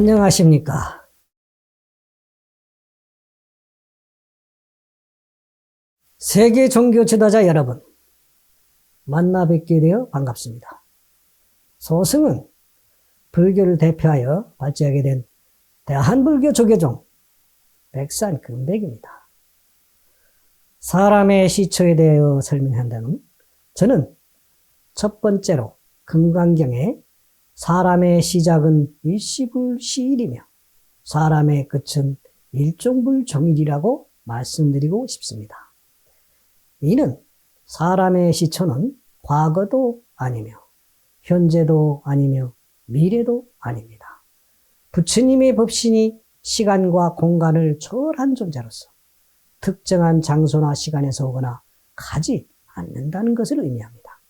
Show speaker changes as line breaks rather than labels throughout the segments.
안녕하십니까. 세계 종교 지도자 여러분, 만나 뵙게 되어 반갑습니다. 소승은 불교를 대표하여 발제하게 된 대한불교 조계종 백산 금백입니다. 사람의 시초에 대하여 설명한다면 저는 첫 번째로 금강경에 사람의 시작은 일시불시일이며 사람의 끝은 일종불종일이라고 말씀드리고 싶습니다. 이는 사람의 시초는 과거도 아니며 현재도 아니며 미래도 아닙니다. 부처님의 법신이 시간과 공간을 초월한 존재로서 특정한 장소나 시간에서 오거나 가지 않는다는 것을 의미합니다.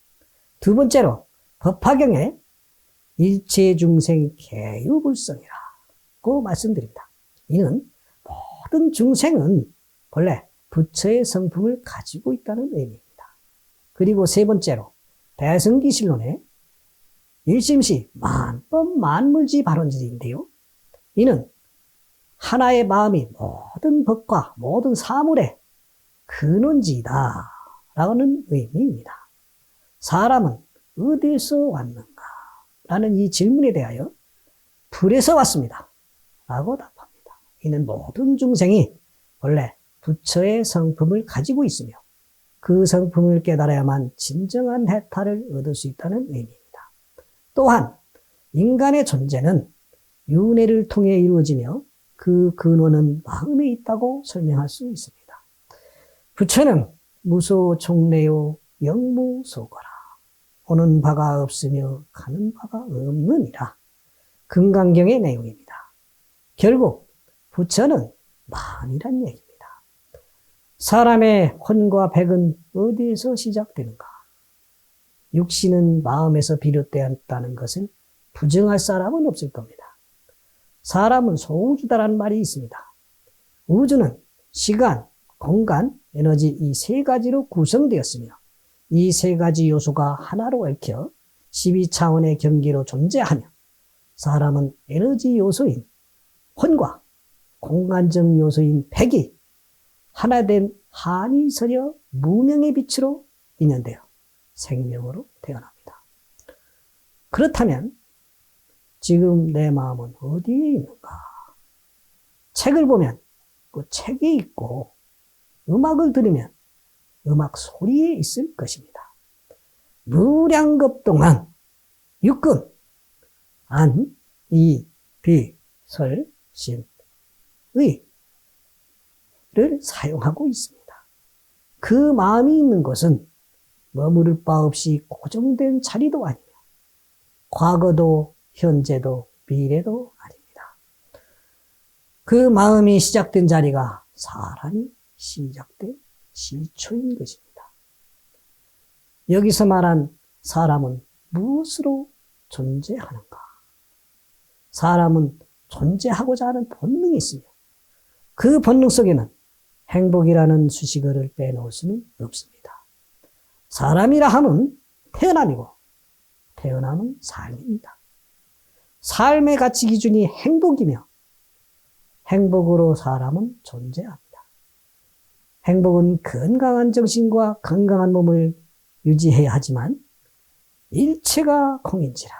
두 번째로 법화경에 일체 중생 개유불성이라고 말씀드립니다. 이는 모든 중생은 본래 부처의 성품을 가지고 있다는 의미입니다. 그리고 세 번째로 대승기실론에 일심시 만법 만물지 발언지인데요. 이는 하나의 마음이 모든 법과 모든 사물의 근원지이다. 라는 의미입니다. 사람은 어디서 왔는가? 라는 이 질문에 대하여 불에서 왔습니다. 라고 답합니다. 이는 모든 중생이 원래 부처의 성품을 가지고 있으며 그 성품을 깨달아야만 진정한 해탈을 얻을 수 있다는 의미입니다. 또한 인간의 존재는 윤회를 통해 이루어지며 그 근원은 마음에 있다고 설명할 수 있습니다. 부처는 무소 종래요 영무소거라. 오는 바가 없으며 가는 바가 없느니라. 금강경의 내용입니다. 결국 부처는 만이란 얘기입니다. 사람의 혼과 백은 어디에서 시작되는가? 육신은 마음에서 비롯되었다는 것을 부정할 사람은 없을 겁니다. 사람은 소우주다라는 말이 있습니다. 우주는 시간, 공간, 에너지 이 세 가지로 구성되었으며 이 세 가지 요소가 하나로 얽혀 12차원의 경계로 존재하며 사람은 에너지 요소인 혼과 공간적 요소인 백이 하나된 한이 서려 무명의 빛으로 인연되어 생명으로 태어납니다. 그렇다면 지금 내 마음은 어디에 있는가? 책을 보면 그 책에 있고 음악을 들으면 음악 소리에 있을 것입니다. 무량겁 동안 육근, 안, 이, 비, 설, 신, 의, 를 사용하고 있습니다. 그 마음이 있는 것은 머무를 바 없이 고정된 자리도 아니며 과거도 현재도 미래도 아닙니다. 그 마음이 시작된 자리가 사람이 시작된 시초인 것입니다. 여기서 말한 사람은 무엇으로 존재하는가? 사람은 존재하고자 하는 본능이 있으며 그 본능 속에는 행복이라는 수식어를 빼놓을 수는 없습니다. 사람이라 함은 태어남이고 태어남은 삶입니다. 삶의 가치 기준이 행복이며 행복으로 사람은 존재합니다. 행복은 건강한 정신과 건강한 몸을 유지해야 하지만 일체가 공인지라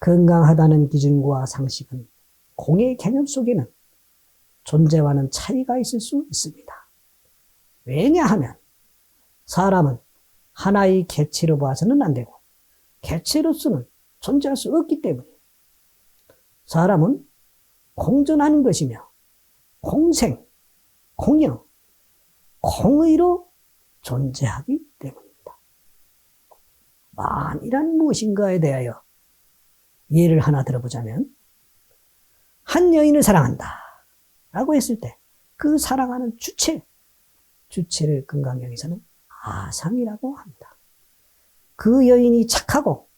건강하다는 기준과 상식은 공의 개념 속에는 존재와는 차이가 있을 수 있습니다. 왜냐하면 사람은 하나의 개체로 봐서는 안 되고 개체로서는 존재할 수 없기 때문에 사람은 공존하는 것이며 공생, 공영, 공의로 존재하기 때문입니다. 만이란 무엇인가에 대하여 예를 하나 들어보자면 한 여인을 사랑한다. 라고 했을 때 그 사랑하는 주체, 주체를 건강경에서는 아상이라고 합니다. 그 여인이 착하고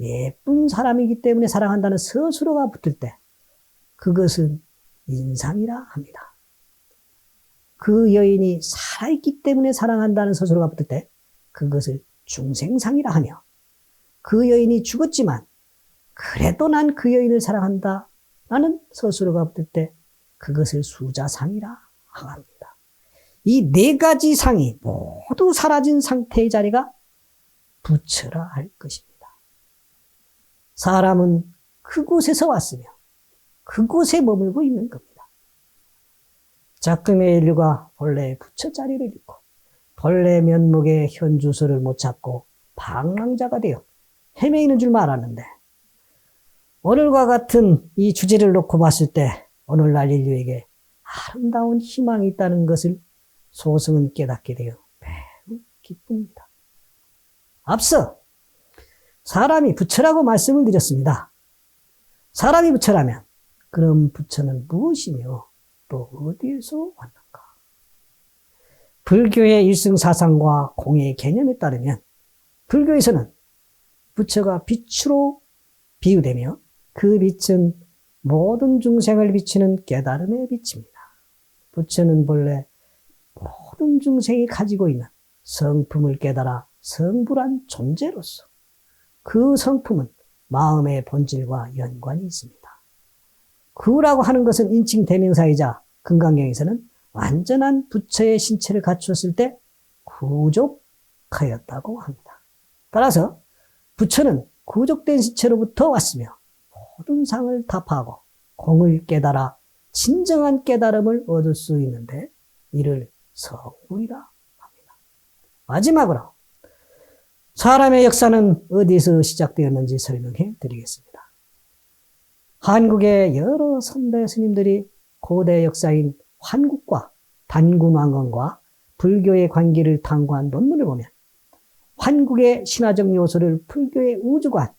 예쁜 사람이기 때문에 사랑한다는 스스로가 붙을 때 그것은 인상이라 합니다. 그 여인이 살아있기 때문에 사랑한다는 스스로가 붙을 때 그것을 중생상이라 하며 그 여인이 죽었지만 그래도 난 그 여인을 사랑한다 나는 스스로가 볼때 그것을 수자상이라 합니다. 이 네 가지 상이 모두 사라진 상태의 자리가 부처라 할 것입니다. 사람은 그곳에서 왔으며 그곳에 머물고 있는 겁니다. 작금의 인류가 본래 부처 자리를 잃고 본래 면목의 현주소를 못 찾고 방랑자가 되어 헤매이는 줄 알았는데 오늘과 같은 이 주제를 놓고 봤을 때 오늘날 인류에게 아름다운 희망이 있다는 것을 소승은 깨닫게 되어 매우 기쁩니다. 앞서 사람이 부처라고 말씀을 드렸습니다. 사람이 부처라면 그럼 부처는 무엇이며 또 어디에서 왔는가? 불교의 일승 사상과 공의 개념에 따르면 불교에서는 부처가 빛으로 비유되며 그 빛은 모든 중생을 비치는 깨달음의 빛입니다. 부처는 본래 모든 중생이 가지고 있는 성품을 깨달아 성불한 존재로서 그 성품은 마음의 본질과 연관이 있습니다. 구라고 하는 것은 인칭 대명사이자 금강경에서는 완전한 부처의 신체를 갖추었을 때 구족하였다고 합니다. 따라서 부처는 구족된 신체로부터 왔으며 모든 상을 타파하고 공을 깨달아 진정한 깨달음을 얻을 수 있는데 이를 성불이라 합니다. 마지막으로 사람의 역사는 어디서 시작되었는지 설명해 드리겠습니다. 한국의 여러 선대 스님들이 고대 역사인 환국과 단군왕건과 불교의 관계를 탐구한 논문을 보면 환국의 신화적 요소를 불교의 우주관,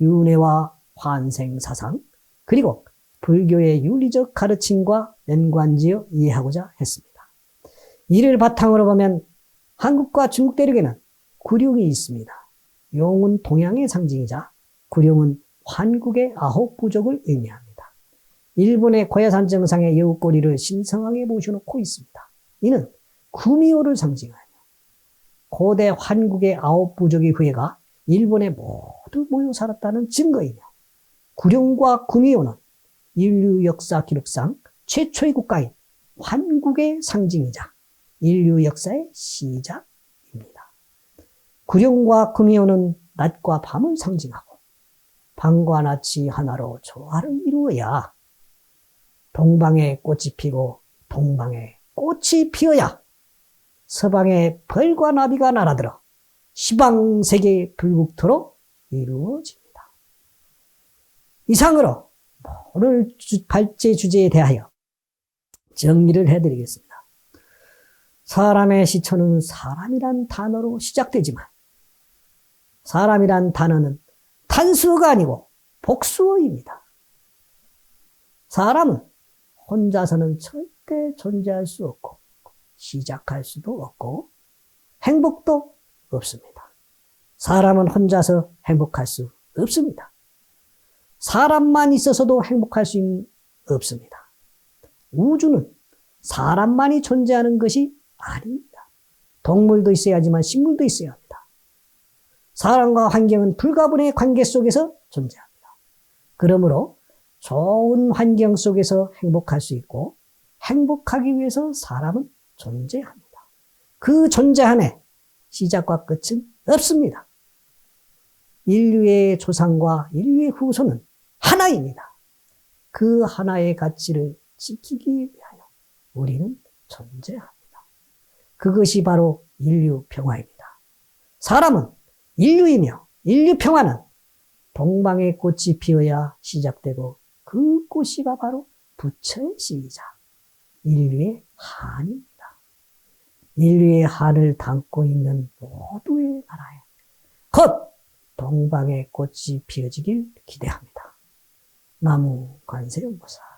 윤회와 환생 사상, 그리고 불교의 윤리적 가르침과 연관지어 이해하고자 했습니다. 이를 바탕으로 보면 한국과 중국 대륙에는 구룡이 있습니다. 용은 동양의 상징이자 구룡은 환국의 아홉 부족을 의미합니다. 일본의 고야산 정상의 여우꼬리를 신성하게 모셔놓고 있습니다. 이는 구미호를 상징하며 고대 환국의 아홉 부족의 후예가 일본에 모두 모여 살았다는 증거이며 구룡과 구미호는 인류 역사 기록상 최초의 국가인 환국의 상징이자 인류 역사의 시작입니다. 구룡과 구미호는 낮과 밤을 상징하고 낮이 하나로 조화를 이루어야 동방에 꽃이 피고 동방에 꽃이 피어야 서방에 벌과 나비가 날아들어 시방세계 불국토로 이루어집니다. 이상으로 오늘 발제 주제에 대하여 정리를 해드리겠습니다. 사람의 시초는 사람이란 단어로 시작되지만 사람이란 단어는 단수어가 아니고 복수어입니다. 사람은 혼자서는 절대 존재할 수 없고 시작할 수도 없고 행복도 없습니다. 사람은 혼자서 행복할 수 없습니다. 사람만 있어서도 행복할 수 없습니다. 우주는 사람만이 존재하는 것이 아닙니다. 동물도 있어야지만 식물도 있어야 합니다. 사람과 환경은 불가분의 관계 속에서 존재합니다. 그러므로 좋은 환경 속에서 행복할 수 있고 행복하기 위해서 사람은 존재합니다. 그 존재 안에 시작과 끝은 없습니다. 인류의 조상과 인류의 후손은 하나입니다. 그 하나의 가치를 지키기 위하여 우리는 존재합니다. 그것이 바로 인류 평화입니다. 사람은 인류이며 인류 평화는 동방의 꽃이 피어야 시작되고 그 꽃이가 바로 부처의 시이자 인류의 한입니다. 인류의 한을 담고 있는 모두의 나라에 곧 동방의 꽃이 피어지길 기대합니다. 나무 관세음보살